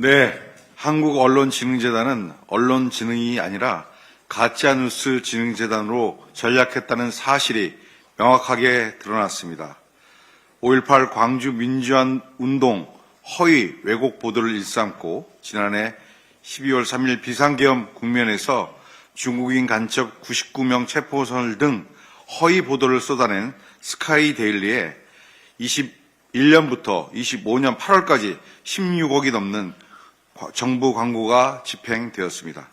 네, 한국언론진흥재단은 언론진흥이 아니라 가짜뉴스 진흥재단으로 전략했다는 사실이 명확하게 드러났습니다. 5.18 광주 민주화 운동 허위 왜곡 보도를 일삼고 지난해 12월 3일 비상계엄 국면에서 중국인 간첩 99명 체포설 등 허위 보도를 쏟아낸 스카이 데일리에 21년부터 25년 8월까지 16억이 넘는 과- 정부 광고가 집행되었습니다.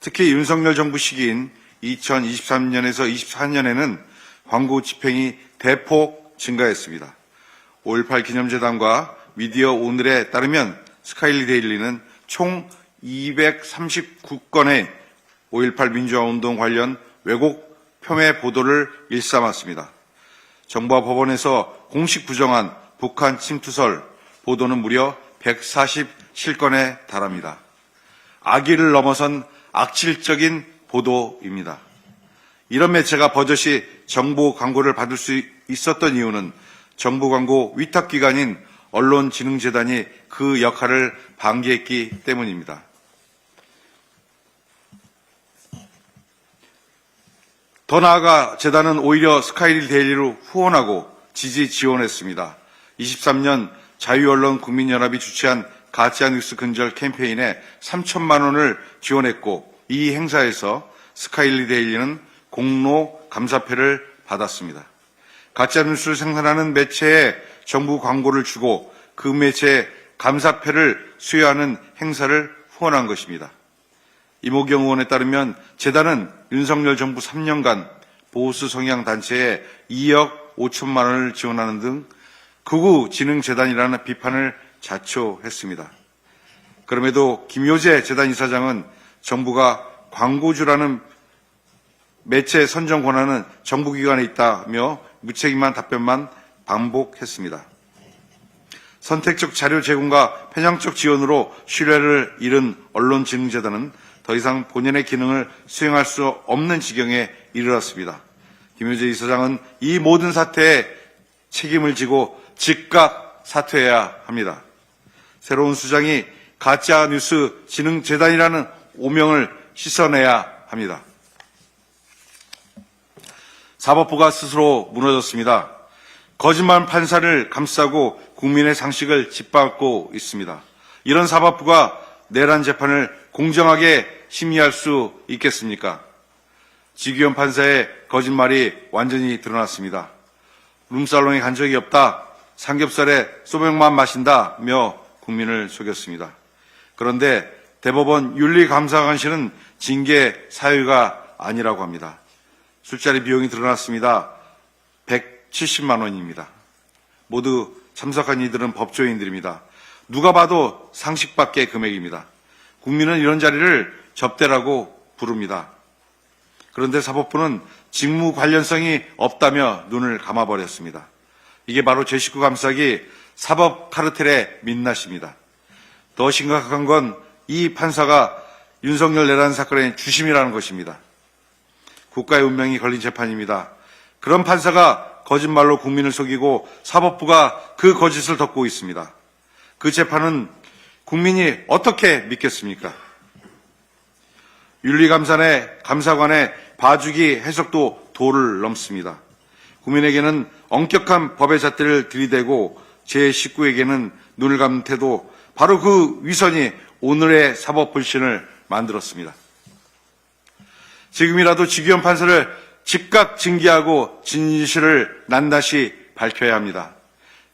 특히 윤석열 정부 시기인 2023년에서 24년에는 광고 집행이 대폭 증가했습니다. 5.18 기념재단과 미디어 오늘에 따르면 스카일리 데일리는 총 239건의 5.18 민주화운동 관련 왜곡 폄훼 보도를 일삼았습니다. 정부와 법원에서 공식 부정한 북한 침투설 보도는 무려 147건에 달합니다. 악의를 넘어선 악질적인 보도입니다. 이런 매체가 버젓이 정보 광고를 받을 수 있었던 이유는 정부 광고 위탁기관인 언론진흥재단이 그 역할을 방기했기 때문입니다. 더 나아가 재단은 오히려 스카이리 데일리로 후원하고 지지 지원했습니다. 23년 자유언론 국민연합이 주최한 가짜뉴스 근절 캠페인에 3천만 원을 지원했고 이 행사에서 스카이리 데일리는 공로 감사패를 받았습니다. 가짜뉴스를 생산하는 매체에 정부 광고를 주고 그 매체에 감사패를 수여하는 행사를 후원한 것입니다. 이모경 의원에 따르면 재단은 윤석열 정부 3년간 보수 성향 단체에 2억 5천만 원을 지원하는 등 극우 진흥 재단이라는 비판을 자초했습니다. 그럼에도 김효재 재단 이사장은 정부가 광고주라는 매체 선정 권한은 정부기관에 있다며 무책임한 답변만 반복했습니다. 선택적 자료 제공과 편향적 지원으로 신뢰를 잃은 언론진흥재단은 더 이상 본연의 기능을 수행할 수 없는 지경에 이르렀습니다. 김효재 이사장은 이 모든 사태에 책임을 지고 즉각 사퇴해야 합니다. 새로운 수장이 가짜뉴스 진흥재단이라는 오명을 씻어내야 합니다. 사법부가 스스로 무너졌습니다. 거짓말 판사를 감싸고 국민의 상식을 짓밟고 있습니다. 이런 사법부가 내란 재판을 공정하게 심의할 수 있겠습니까? 지기현 판사의 거짓말이 완전히 드러났습니다. 룸살롱에 간 적이 없다. 삼겹살에 소맥만 마신다며 국민을 속였습니다. 그런데 대법원 윤리감사관실은 징계 사유가 아니라고 합니다. 술자리 비용이 드러났습니다. 170만 원입니다. 모두 참석한 이들은 법조인들입니다. 누가 봐도 상식 밖의 금액입니다. 국민은 이런 자리를 접대라고 부릅니다. 그런데 사법부는 직무 관련성이 없다며 눈을 감아버렸습니다. 이게 바로 제 식구 감싸기 사법 카르텔의 민낯입니다. 더 심각한 건 이 판사가 윤석열 내란 사건의 주심이라는 것입니다. 국가의 운명이 걸린 재판입니다. 그런 판사가 거짓말로 국민을 속이고 사법부가 그 거짓을 덮고 있습니다. 그 재판은 국민이 어떻게 믿겠습니까? 윤리감사의 감사관의 봐주기 해석도 도를 넘습니다. 국민에게는 엄격한 법의 잣대를 들이대고 제 식구에게는 눈을 감는 태도 바로 그 위선이 오늘의 사법 불신을 만들었습니다. 지금이라도 지기현 판사를 즉각 징계하고 진실을 낱낱이 밝혀야 합니다.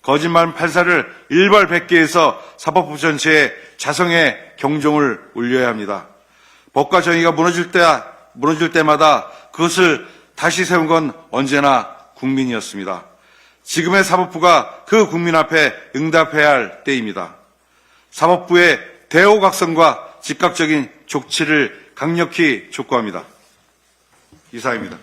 거짓말 판사를 일벌백계해서 사법부 전체에 자성의 경종을 울려야 합니다. 법과 정의가 무너질 때 무너질 때마다 그것을 다시 세운 건 언제나 국민이었습니다. 지금의 사법부가 그 국민 앞에 응답해야 할 때입니다. 사법부의 대호각성과 즉각적인 조치를 강력히 촉구합니다. 이상입니다.